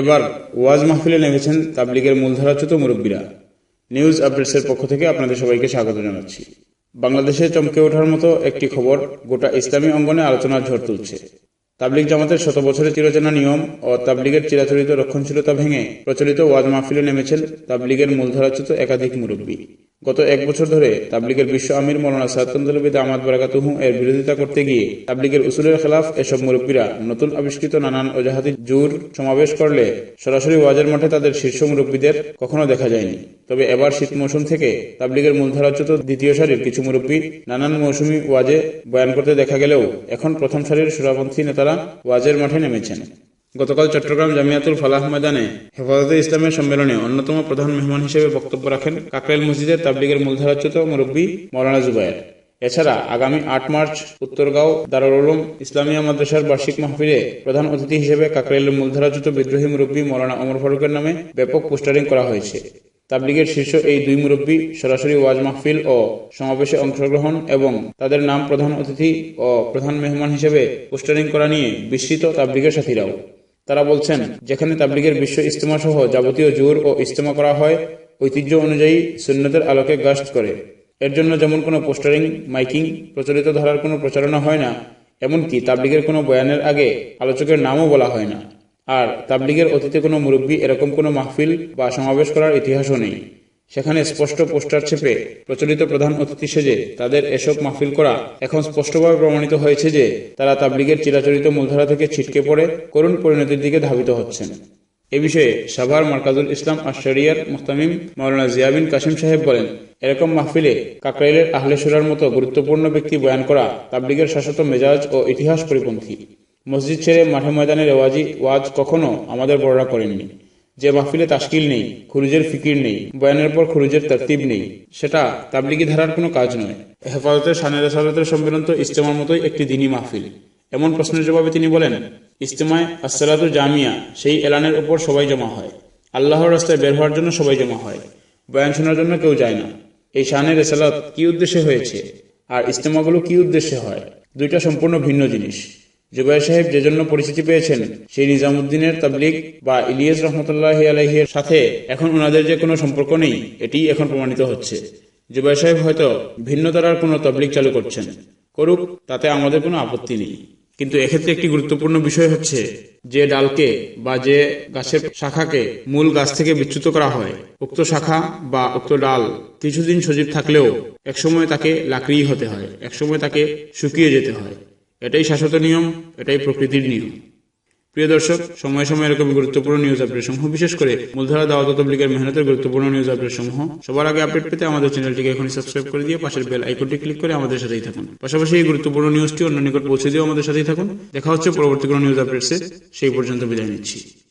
এবার ওয়াজ মাহফিলে নেমেছেন তাবলিগের মূলধারাচ্যুত মুরব্বীরা। নিউজ আপডেটসের পক্ষ থেকে আপনাদের সবাইকে স্বাগত জানাচ্ছি। বাংলাদেশে চমকে ওঠার মতো একটি খবর গোটা ইসলামী অঙ্গনে আলোচনার ঝড় তুলছে। তাবলিগ জামাতের শত বছরের চিরচেনা নিয়ম ও তাবলিগের চিরাচরিত রক্ষণশীলতা ভেঙে প্রচলিত ওয়াজ মাহফিলে নেমেছেন তাবলিগের মূলধারাচ্যুত একাধিক মুরব্বী। গত এক বছর ধরে তাবলিগের বিশ্ব আমির মৌলানা সাদুল্লাবিদ আহমদ বারাকাতুহু এর বিরোধিতা করতে গিয়ে তাবলিগের উসুলের খেলাফ এসব মুরব্বীরা নতুন আবিষ্কৃত নানান অজাহাতি জোর সমাবেশ করলে সরাসরি ওয়াজের মাঠে তাদের শীর্ষ মুরব্বীদের কখনো দেখা যায়নি। তবে এবার শীত মৌসুম থেকে তাবলিগের মূলধারাচ্যুত দ্বিতীয় সারির কিছু মুরব্বী নানান মৌসুমী ওয়াজে বয়ান করতে দেখা গেলেও এখন প্রথম সারির সুরাপন্থী নেতারা ওয়াজের মাঠে নেমেছেন। গতকাল চট্টগ্রাম জামিয়াতুল ফালাহ ময়দানে হেফাজতে ইসলামের সম্মেলনে অন্যতম প্রধান মেহমান হিসেবে বক্তব্য রাখেন কাকরাইল মসজিদের তাবলিগের মূলধারাচ্যুত মুরব্বী মৌলানা জুবায়ের। এছাড়া আগামী আট মার্চ উত্তরগাঁও দারুল উলুম ইসলামিয়া মাদ্রাসার বার্ষিক মাহফিলে প্রধান অতিথি হিসেবে কাকরাইলের মূলধারাচ্যুত বিদ্রোহী মুরব্বী মৌলানা অমর ফারুকের নামে ব্যাপক পোস্টারিং করা হয়েছে। তাবলিগের শীর্ষ এই দুই মুরব্বী সরাসরি ওয়াজ মাহফিল ও সমাবেশে অংশগ্রহণ এবং তাদের নাম প্রধান অতিথি ও প্রধান মেহমান হিসেবে পোস্টারিং করা নিয়ে বিস্মিত তাবলিগের সাথীরাও। তারা বলছেন, যেখানে তাবলিগের বিশ্ব ইস্তেমা সহ যাবতীয় জোর ও ইস্তেমা করা হয়, ঐতিহ্য অনুযায়ী সুন্নতের আলোকে গাস্ট করে। এর জন্য যেমন কোনো পোস্টারিং, মাইকিং প্রচলিত ধারার কোনো প্রচারণা হয় না, এমনকি তাবলিগের কোনো বয়ানের আগে আলোচকের নামও বলা হয় না। আর তাবলিগের অতীতে কোনো মুরব্বী এরকম কোনো মাহফিল বা সমাবেশ করার ইতিহাসও নেই। সেখানে স্পষ্ট পোস্টার ছেপে প্রচলিত প্রধান অতিথি সেজে তাদের এসব মাহফিল করা এখন স্পষ্টভাবে প্রমাণিত হয়েছে যে তারা তাবলিগের চিরাচরিত মূলধারা থেকে ছিটকে পড়ে করুণ পরিণতির দিকে ধাবিত হচ্ছেন। এ বিষয়ে সাভার মার্কাজুল ইসলাম আশারিয়ার মুস্তামিম মাওলানা জিয়াবিন কাসিম সাহেব বলেন, এরকম মাহফিলে কাকরাইলের আহলে সুরার মতো গুরুত্বপূর্ণ ব্যক্তি বয়ান করা তাবলিগের শাশ্বত মেজাজ ও ইতিহাস পরিপন্থী। মসজিদ ছেড়ে মাঠে ময়দানে রেওয়াজি ওয়াজ কখনো আমাদের বড়রা করেননি। যে মাহফিলে তাস্কিল নেই, খুরুজের ফিকির নেই, বয়ানের পর খুরুজের তরতিব নেই, সেটা তাবলিগি ধারার কোনো কাজ নয়। হেফাজতের সানের রেসালতের সম্মেলন তো ইস্তেমার মতোই একটি দিনী মাহফিল। এমন প্রশ্নের জবাবে তিনি বলেন ইস্তেমায় আসসালাতুল জামিয়া, সেই এলানের উপর সবাই জমা হয়। আল্লাহর রাস্তায় বের হওয়ার জন্য সবাই জমা হয়। বয়ান শোনার জন্য কেউ যায় না। এই শানের রেসালত কি উদ্দেশ্যে হয়েছে? আর ইস্তেমাগুলো কি উদ্দেশ্যে হয়? দুইটা সম্পূর্ণ ভিন্ন জিনিস। জুবাই সাহেব যে জন্য পরিচিতি পেয়েছেন, সেই নিজামুদ্দিনের তাবলিগ বা ইলিয়াস রহমতুল্লাহ আলহের সাথে এখন ওনাদের যে কোনো সম্পর্ক নেই, এটি এখন প্রমাণিত হচ্ছে। জুবাই সাহেব হয়তো ভিন্ন তারার কোনো তাবলিগ চালু করছেন। করুক, তাতে আমাদের কোনো আপত্তি নেই। কিন্তু এক্ষেত্রে একটি গুরুত্বপূর্ণ বিষয় হচ্ছে যে ডালকে বা যে গাছের শাখাকে মূল গাছ থেকে বিচ্যুত করা হয়, উক্ত শাখা বা উক্ত ডাল কিছুদিন সজীব থাকলেও একসময় তাকে লাকড়ি হতে হয়, একসময় তাকে শুকিয়ে যেতে হয়। এটাই শাশ্বত নিয়ম, এটাই প্রকৃতির নিয়ম। প্রিয় দর্শক, সময় সময় এরকম গুরুত্বপূর্ণ নিউজ আপডেট সমূহ, বিশেষ করে মূলধারা দাওয়াত তবলিগের মেহনতের গুরুত্বপূর্ণ নিউজ আপডেট সমূহ, সবার আগে আপডেট পেতে আমাদের চ্যানেলটিকে এখনই সাবস্ক্রাইব করে দিয়ে পাশের বেল আইকনটি ক্লিক করে আমাদের সাথেই থাকুন। পাশাপাশি এই গুরুত্বপূর্ণ নিউজটি অন্য নিকট পৌঁছে দিয়ে আমাদের সাথেই থাকুন। দেখা হচ্ছে পরবর্তী কোনো নিউজ আপডেটসে সেই পর্যন্ত বিদায় নিচ্ছি।